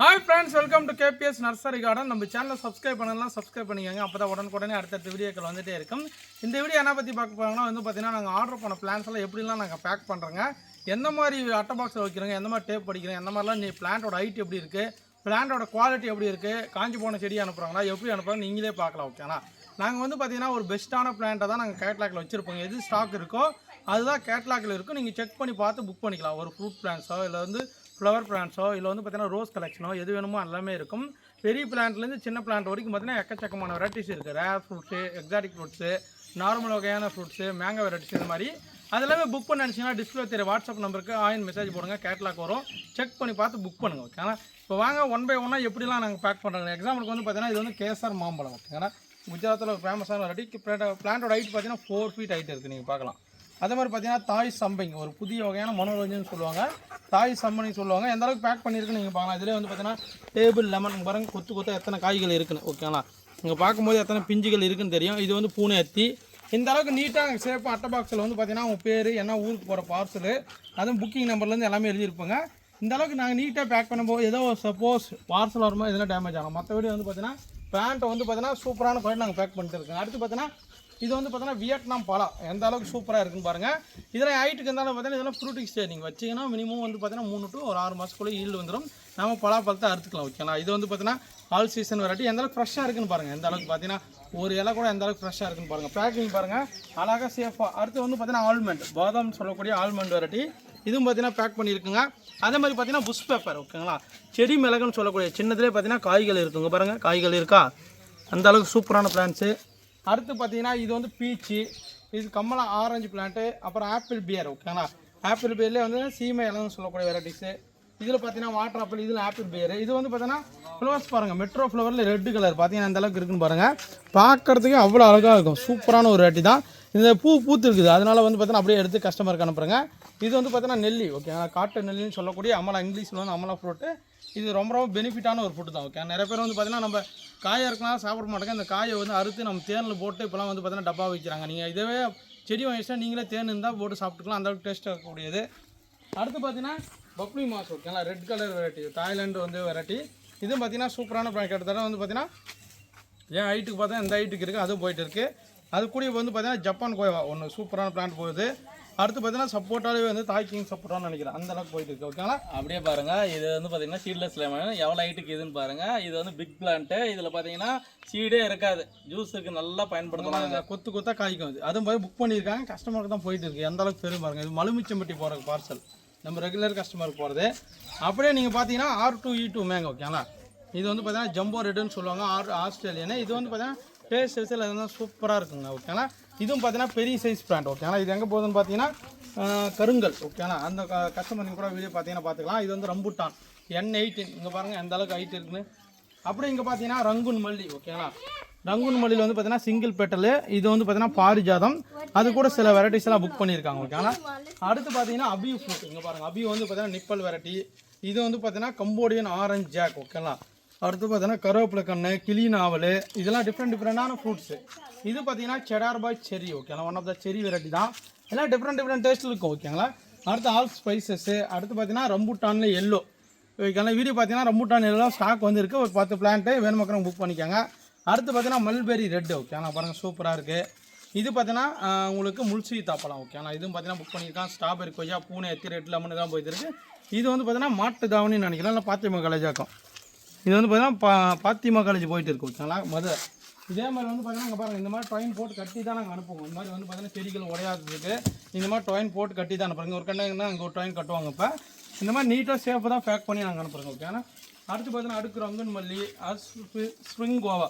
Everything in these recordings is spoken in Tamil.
Hi friends welcome to KPS nursery garden நம்ம சேனலை சப்ஸ்கிரைப் பண்ணலாம் சப்ஸ்கிரைப் பண்ணிக்கோங்க. அப்போ தான் உடனுக்குடனே அடுத்தடுத்த வீடியோக்கள் வந்துட்டே இருக்கும். இந்த வீடியோ என்ன பற்றி பார்க்க போகிறாங்கன்னா வந்து பார்த்தீங்கன்னா நாங்கள் ஆர்டர் பண்ண பிளான்ஸ் எல்லாம் எப்படிலாம் நாங்கள் பேக் பண்ணுறோங்க எந்த மாதிரி அட்டை பாக்ஸில் வைக்கிறோங்க எந்த மாதிரி டேப் படிக்கிறோம் எந்த மாதிரிலாம் நீ பிளான்ட்டோட ஹைட் எப்படி இருக்குது பிளான்ட்டோட குவாலிட்டி எப்படி இருக்குது காஞ்சி போன செடி அனுப்புகிறாங்களா எப்படி அனுப்புகிறாங்க நீங்களே பார்க்கலாம் ஓகேங்களா நாங்கள் வந்து பார்த்தீங்கன்னா ஒரு பெஸ்ட்டான பிளான்ட்டை தான் நாங்கள் கேட்லாக்கில் வச்சுருப்போம் எது ஸ்டாக் இருக்கோ அதுதான் கேட்லாக்கில் இருக்கும். நீங்கள் செக் பண்ணி பார்த்து புக் பண்ணிக்கலாம். ஒரு ஃப்ரூட் பிளான்ஸோ இல்லை வந்து ஃப்ளவர் பிளான்ஸோ இல்லை வந்து பார்த்தீங்கன்னா ரோஸ் கலெக்ஷனோ எது வேணுமோ எல்லாமே இருக்கும். பெரிய பிளான்ட்லேருந்து சின்ன பிளான்ட் வரைக்கும் பார்த்தீங்கன்னா எக்கச்சக்கமான வெரைட்டிஸ் இருக்குது rare fruits exotic fruits normal வகையான ஃப்ரூட்ஸு மேங்கோ வெரைட்டிஸ் இந்த மாதிரி. அது எல்லாமே புக் பண்ண நினச்சிங்கன்னா டிஸ்பிளே தெரிய வாட்ஸ்அப் நம்பருக்கு ஆயின் மெசேஜ் போடுங்க கேட்லாக் வரும். செக் பண்ணி பார்த்து புக் பண்ணுங்க ஓகேங்களா இப்போ வாங்க ஒன் பை ஒன்னாக எப்படிலாம் நாங்கள் பேக் பண்ணுறோம் எக்ஸாம்பிளுக்கு வந்து பார்த்தீங்கன்னா இது வந்து கேசர் மாம்பழம் ஓகேங்களா குஜராத்தில் ஃபேமஸான வெரைட்டி பிளான்ட்டோட ஹைட் பார்த்தீங்கன்னா ஃபோர் ஃபீட் ஹைட் இருக்குது நீங்கள் பார்க்கலாம். அதே மாதிரி பார்த்தீங்கன்னா தாய் சம்பைங்க ஒரு புதிய வகையான மனோரஞ்சன் சொல்லுவாங்க. தாய் சம்பனி சொல்லுவாங்க. எந்த அளவுக்கு பேக் பண்ணியிருக்குன்னு நீங்கள் பார்க்கலாம். இதிலே வந்து பார்த்தீங்கன்னா டேபிள் லெமன் பாருங்க கொத்து கொத்த எத்தனை காய்கள் இருக்குன்னு ஓகேங்களா இங்கே பார்க்கும்போது எத்தனை பிஞ்சுகள் இருக்குன்னு தெரியும். இது வந்து பூனை அத்தி இந்த அளவுக்கு நீட்டாக சேஃபாக அட்டை பாக்ஸில் வந்து பார்த்தீங்கன்னா உங்கள் பேர் என்ன ஊருக்கு போகிற பார்சலு அதுவும் புக்கிங் நம்பர்லேருந்து எல்லாமே எழுதியிருப்பாங்க. இந்த அளவுக்கு நாங்கள் நீட்டாக பேக் பண்ணும்போது ஏதோ சப்போஸ் பார்சல் வரும்போது எதனா டேமேஜ் ஆகும். மற்றபடி வந்து பார்த்தீங்கன்னா பேண்ட்டை வந்து பார்த்தீங்கன்னா சூப்பரான குவாலிட்டி நாங்கள் பேக் பண்ணிட்டு இருக்கோம். அடுத்து பார்த்தீங்கன்னா இது வந்து பார்த்தீங்கன்னா வியட்நாம் பழம் எந்த அளவுக்கு சூப்பராக இருக்குன்னு பாருங்கள் இதில் ஹைட்டுக்கு இருந்தாலும் பார்த்தீங்கன்னா இதெல்லாம் ஃப்ரூட்டிங் ஸ்டேஜ் நீங்கள் வச்சிங்கன்னா மினிமம் வந்து பார்த்தீங்கன்னா மூணு டு ஒரு ஆறு மாதத்துக்குள்ளே ஈல்டு வந்துடும் நம்ம பலாப்பழத்தை அறுத்துக்கலாம் ஓகேங்களா இது வந்து பார்த்தீங்கன்னா ஆல் சீசன் வெரைட்டி எந்த அளவுக்கு ஃப்ரெஷ்ஷாக இருக்குன்னு பாருங்கள் எந்த அளவுக்கு பார்த்தீங்கன்னா ஒரு இலை கூட எந்த அளவுக்கு ஃப்ரெஷ்ஷாக இருக்குன்னு பாருங்கள் பேக்கிங் பாருங்கள் அழகாக சேஃபாக அடுத்து வந்து பார்த்தீங்கன்னா ஆல்மண்ட் பாதாம் சொல்லக்கூடிய ஆல்மண்ட் வெரைட்டி இதுவும் பார்த்தீங்கன்னா பேக் பண்ணியிருக்குங்க. அதே மாதிரி பார்த்தீங்கன்னா புஷ் பேப்பர் ஓகேங்களா செடி மிளகுன்னு சொல்லக்கூடிய சின்னதுலேயே பார்த்தீங்கன்னா காய்கள் இருக்குங்க பாருங்கள் காய்கள் இருக்கா? அந்த அளவுக்கு சூப்பரான பிளான்ஸு அடுத்து பார்த்தீங்கன்னா இது வந்து பீச்சு இது கமலா ஆரஞ்சு பிளான்ட்டு அப்புறம் ஆப்பிள் பியர் ஓகேங்களா ஆப்பிள் பியர்லேயே வந்து சீமை இலன்னு சொல்லக்கூடிய வெரைட்டிஸு இதில் பார்த்தீங்கன்னா வாட்டர் ஆப்பிள் இதில் ஆப்பிள் பியர் இது வந்து பார்த்தீங்கன்னா ஃப்ளவர்ஸ் பாருங்கள் மெட்ரோ ஃப்ளவரில் ரெட்டு கலர் பார்த்தீங்கன்னா அந்த அளவுக்கு இருக்குன்னு பாருங்கள் பார்க்குறதுக்கே அவ்வளோ அழகாக இருக்கும். சூப்பரான ஒரு வெரைட்டி தான். இந்த பூ பூத்து இருக்குது அதனால வந்து பார்த்தீங்கன்னா அப்படியே எடுத்து கஸ்டமருக்கு அனுப்புகிறேங்க இது வந்து பார்த்தீங்கன்னா நெல்லி ஓகேங்களா காட்டு நெல்லின்னு சொல்லக்கூடிய அமலா இங்கிலீஷில் வந்து அமலா ஃப்ரூட்டு இது ரொம்ப ரொம்ப பெனிஃபிட்டான ஒரு ஃபுட்டு தான் ஓகே நிறைய பேர் வந்து பார்த்தீங்கன்னா நம்ம காயாக இருக்கலாம் சாப்பிட மாட்டாங்க இந்த காயை வந்து அறுத்து நம்ம தேனில் போட்டு இப்போலாம் வந்து பார்த்தீங்கன்னா டப்பா வைக்கிறாங்க. நீங்கள் இதவே செடி வாங்கிச்சா நீங்களே தேன் இருந்தால் போட்டு சாப்பிட்டுக்கலாம். அந்த அளவுக்கு டேஸ்ட்டாக இருக்கக்கூடியது. அடுத்து பார்த்தீங்கன்னா பப்ளி மாஸ் ஓகேங்களா ரெட் கலர் வெரைட்டி தாய்லாண்டு வந்து வெரைட்டி இதுவும் பார்த்தீங்கன்னா சூப்பரான ப்ராண்ட் கிட்டத்தட்ட வந்து பார்த்தீங்கன்னா என் ஹைட்டுக்கு பார்த்தா இந்த ஹைட்டுக்கு இருக்குது அதுவும் போயிட்டு இருக்குது அது கூட வந்து பார்த்தீங்கன்னா ஜப்பான் கோவா ஒன்று சூப்பரான பிளான்ட் போகுது. அடுத்து பார்த்தீங்கன்னா சப்போட்டாலே வந்து தாய் கிங் சப்போட்டான்னு நினைக்கிறேன். அந்த அளவுக்கு போயிட்டு இருக்கு ஓகேங்களா அப்படியே பாருங்க. இது வந்து பாத்தீங்கன்னா சீட்லெஸ் லெமன் எவ்வளோ ஹைட்டுக்கு இதுன்னு பாருங்க. இது வந்து பிக் பிளான்ட்டு இதுல பாத்தீங்கன்னா சீடே இருக்காது. ஜூஸுக்கு நல்லா பயன்படுத்தலாம் கொத்து கொத்தா காய்க்கும் அது. அதுவும் போய் புக் பண்ணியிருக்காங்க. கஸ்டமருக்கு தான் போயிட்டு இருக்கு. எந்த அளவுக்கு பெரும் பாருங்க. இது மலுமிச்சம்பட்டி போகிற பார்சல் நம்ம ரெகுலர் கஸ்டமருக்கு போகிறது அப்படியே நீங்கள் பார்த்தீங்கன்னா R two E two mango ஓகேங்களா இது வந்து பார்த்தீங்கன்னா ஜம்போ ரெட்டுன்னு சொல்லுவாங்க. ஆர் ஆஸ்திரேலியனு இது வந்து பார்த்தீங்கன்னா டேஸ்ட் சைஸில் அதெல்லாம் சூப்பராக இருக்குங்க ஓகேங்களா இதுவும் பார்த்தீங்கன்னா பெரிய சைஸ் பிளான்ட் ஓகேங்களா இது எங்கே போகுதுன்னு பார்த்தீங்கன்னா கருங்கல் ஓகேங்களா அந்த கஸ்டமர் நீங்கள் கூட வீடியோ பார்த்தீங்கன்னா பார்த்துக்கலாம். இது வந்து ரம்புட்டான். என் எயிட்டின் இங்கே பாருங்கள் எந்த அளவுக்கு ஹைட் இருக்குன்னு. அப்புறம் இங்கே பார்த்தீங்கன்னா ரங்குன் மல்லி ஓகேங்களா ரங்குன் மல்லியில் வந்து பார்த்தீங்கன்னா சிங்கிள் பெட்டலு இது வந்து பார்த்தீங்கன்னா பாரிஜாதம். அது கூட சில வெரைட்டிஸ் எல்லாம் புக் பண்ணியிருக்காங்க ஓகேங்களா அடுத்து பார்த்தீங்கன்னா அபி ஃப்ரூட் இங்கே பாருங்கள் அபியூ வந்து பார்த்தீங்கன்னா நிப்பல் வெரைட்டி இது வந்து பார்த்தீங்கன்னா கம்போடியன் ஆரஞ்ச் ஜாக் ஓகேங்களா அடுத்து பார்த்தீங்கன்னா கருவேப்பிலை கன்று கிளி நாவல் இதெல்லாம் டிஃப்ரெண்ட் டிஃப்ரெண்டான ஃப்ரூட்ஸு இது பார்த்தீங்கன்னா செடார் பாய் செரி ஓகேங்களா ஒன் ஆஃப் த செரி வெரைட்டி தான். எல்லாம் டிஃப்ரெண்ட் டிஃப்ரெண்ட் டேஸ்ட்டில் இருக்கும் ஓகேங்களா அடுத்து ஆல் ஸ்பைசஸ்ஸு அடுத்து பார்த்தீங்கன்னா ரம்புட்டானில் எல்லோ ஓகேங்களா வீடியோ பார்த்தீங்கன்னா ரம்புட்டான் எல்லாம் ஸ்டாக் வந்துருக்கு. ஒரு பத்து பிளான்ட்டு வேணுமக்கிறவங்க புக் பண்ணிக்கோங்க. அடுத்து பார்த்தீங்கன்னா மல்பெரி ரெட் ஓகேங்களா பாருங்கள் சூப்பராக இருக்குது இது பார்த்தீங்கன்னா உங்களுக்கு முல்சி தாப்பலாம் ஓகேங்களா இதுவும் பார்த்தீங்கன்னா புக் பண்ணியிருக்கான். ஸ்ட்ராபெரி கொய்யா பூனை எத்தி ரெட் லெமன் தான் போயிட்டு இருக்கு. இது வந்து பார்த்தீங்கன்னா மாட்டு தாவணின்னு நினைக்கிறேன். இல்லை பாத்திமா காலேஜ் இது வந்து பார்த்தீங்கன்னா பா பாத்திமா காலேஜ் போயிட்டு இருக்கு ஓகேங்களா? மதுரை இதே மாதிரி வந்து பார்த்தீங்கன்னா இங்கே பாருங்கள் இந்த மாதிரி ட்ரெயின் போட்டு கட்டி தான் நாங்கள் அனுப்புவோம். இந்த மாதிரி வந்து பார்த்தீங்கன்னா செடிகள் உடையாததுக்கு இந்த மாதிரி ட்ரெயின் போட்டு கட்டி தான் அனுப்புறோங்க ஒரு கண்டாங்கன்னா அங்கே ஒரு டொயின் கட்டுவாங்க இப்போ. இந்த மாதிரி நீட்டாக சேஃபாக தான் பேக் பண்ணி நாங்கள் அனுப்புகிறோங்க ஓகேங்களா? அடுத்து பார்த்தீங்கன்னா அடுக்கு ரங்கன் மல்லி ஸ்ப்ரிங் கோவா.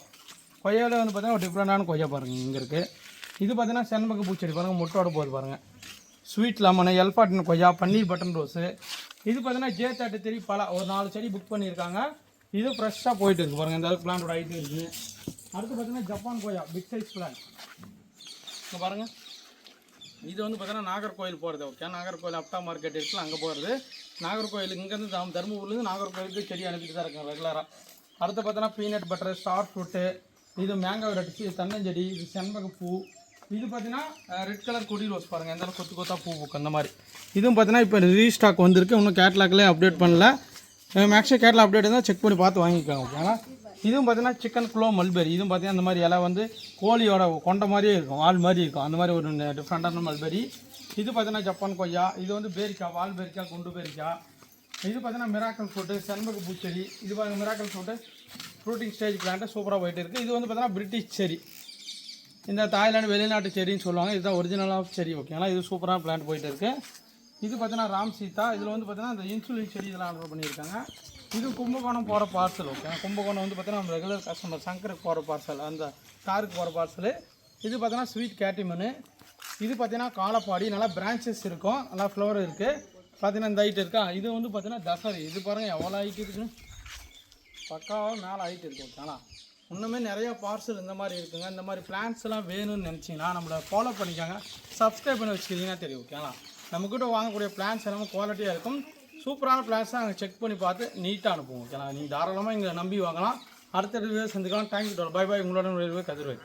கொய்யாவில் வந்து பார்த்தீங்கன்னா ஒரு டிஃப்ரெண்டான கொய்யா பாருங்கள் இங்கே இருக்குது இது பார்த்தீங்கன்னா செண்பக பூச்செடி பாருங்கள் முட்டோட போகுது பாருங்கள் ஸ்வீட் லெமனு எல்பாட்டின் கொய்யா பன்னீர் பட்டன் ரோஸு. இது பார்த்தீங்கன்னா ஜே தேர்ட்டி த்ரீ பல ஒரு நாலு செடி புக் பண்ணியிருக்காங்க. இது ஃப்ரெஷ்ஷாக போயிட்டு இருக்கு பாருங்கள் இந்த அளவுக்கு பிளான்டோட ஹைட்டு இருக்குது அடுத்து பார்த்தீங்கன்னா ஜப்பான் கோயா பிக் சைஸ் பிளான் இங்கே பாருங்கள் இது வந்து பார்த்தீங்கன்னா நாகர்கோயில் போகிறது ஓகே நாகர்கோயில் அப்டா மார்க்கெட் இருக்குல்ல அங்கே போகிறது நாகர்கோயில் இங்கேருந்து தம் தருமபுரிலேருந்து நாகர்கோயிலுக்கு செடி அனுப்பிட்டு தான் இருக்கேன் ரெகுலராக அடுத்து பார்த்தீங்கன்னா பீனட் பட்டர் ஸ்டார் ஃப்ரூட்டு இது மேங்கோ ரெட்டு தன்னஞ்செடி இது செண்பகப்பூ இது பார்த்தீங்கன்னா ரெட் கலர் கொடி ரோஸ் பாருங்கள் எந்த அளவுக்கு கொத்து கொத்தா பூ பூக்கு அந்த மாதிரி. இதுவும் பார்த்தீங்கன்னா இப்போ ரீஸ்டாக் வந்திருக்கு. இன்னும் கேட்லாக்லேயே அப்டேட் பண்ணல. மேக்ஸிமம் கேரளா அப்டேட் இருந்தால் செக் பண்ணி பார்த்து வாங்கிக்கோங்க ஓகேங்களா இதுவும் பார்த்தீங்கன்னா சிக்கன் குலோ மல்பெரி இதுவும் பார்த்தீங்கன்னா அந்த மாதிரி இலை வந்து கோழியோட கொண்ட மாதிரியே இருக்கும் வால் மாதிரி இருக்கும். அந்த மாதிரி ஒரு டிஃப்ரெண்டான மல்பெரி இது பார்த்தீங்கன்னா ஜப்பான் கொய்யா இது வந்து பேரிக்காய் வால் பேரிக்காய் குண்டு பேரிக்காய். இது பார்த்தீங்கன்னா மிராக்கல் ஃப்ரூட்டு செண்பக பூச்செடி. இது பார்த்தீங்கன்னா miracle fruit fruiting stage plant சூப்பராக போயிட்டு இருக்குது இது வந்து பார்த்தீங்கன்னா பிரிட்டிஷ் செரி இந்த தாய்லாந்து வெளிநாட்டு செடின்னு சொல்லுவாங்க. இதுதான் ஒரிஜினலாக செடி ஓகேங்களா இது சூப்பரான பிளான்ட் போயிட்டு இருக்குது இது பார்த்தீங்கன்னா ராம் சீதா. இதில் வந்து பார்த்தீங்கன்னா இந்த இன்சுலின் செடி இதெல்லாம் ஆர்டர் பண்ணியிருக்காங்க. இது கும்பகோணம் போகிற பார்சல் ஓகே கும்பகோணம் வந்து பார்த்தீங்கன்னா நம்ம ரெகுலர் கஸ்டமர் சங்கருக்கு போகிற பார்சல் அந்த காருக்கு போகிற பார்சல் இது பார்த்தீங்கன்னா ஸ்வீட் கேட்டிமனு இது பார்த்தீங்கன்னா காலப்பாடி நல்லா பிரான்ச்சஸ் இருக்கும் நல்லா ஃப்ளவர் இருக்குது பார்த்தீங்கன்னா இந்த ஹைட் இருக்கா? இது வந்து பார்த்தீங்கன்னா தசரி. இது பாருங்கள் எவ்வளோ ஹைட் இருக்குன்னு பக்காவாக மேலே ஹைட் இருக்கு ஓகேங்களா இன்னுமே நிறைய பார்சல் இந்த மாதிரி இருக்குங்க. இந்த மாதிரி பிளான்ஸ்லாம் வேணும்னு நினச்சிங்கன்னா நம்மளை ஃபாலோ பண்ணிக்காங்க. சப்ஸ்கிரைப் பண்ணி வச்சுக்கிட்டீங்கன்னா தெரியும் ஓகேங்களா நம்மக்கிட்ட வாங்கக்கூடிய பிளான்ஸ் எல்லாமே குவாலிட்டியாக இருக்கும். சூப்பரான பிளான்ஸை நாங்கள் செக் பண்ணி பார்த்து நீட்டாக அனுப்புவோம். ஓகேங்களா? நீங்கள் தாராளமாக எங்களை நம்பி வாங்கலாம். அடுத்த ரிவ்யூ சந்திக்கலாம். தேங்க்யூ பை பாய் உங்களோட கதிர்வேன்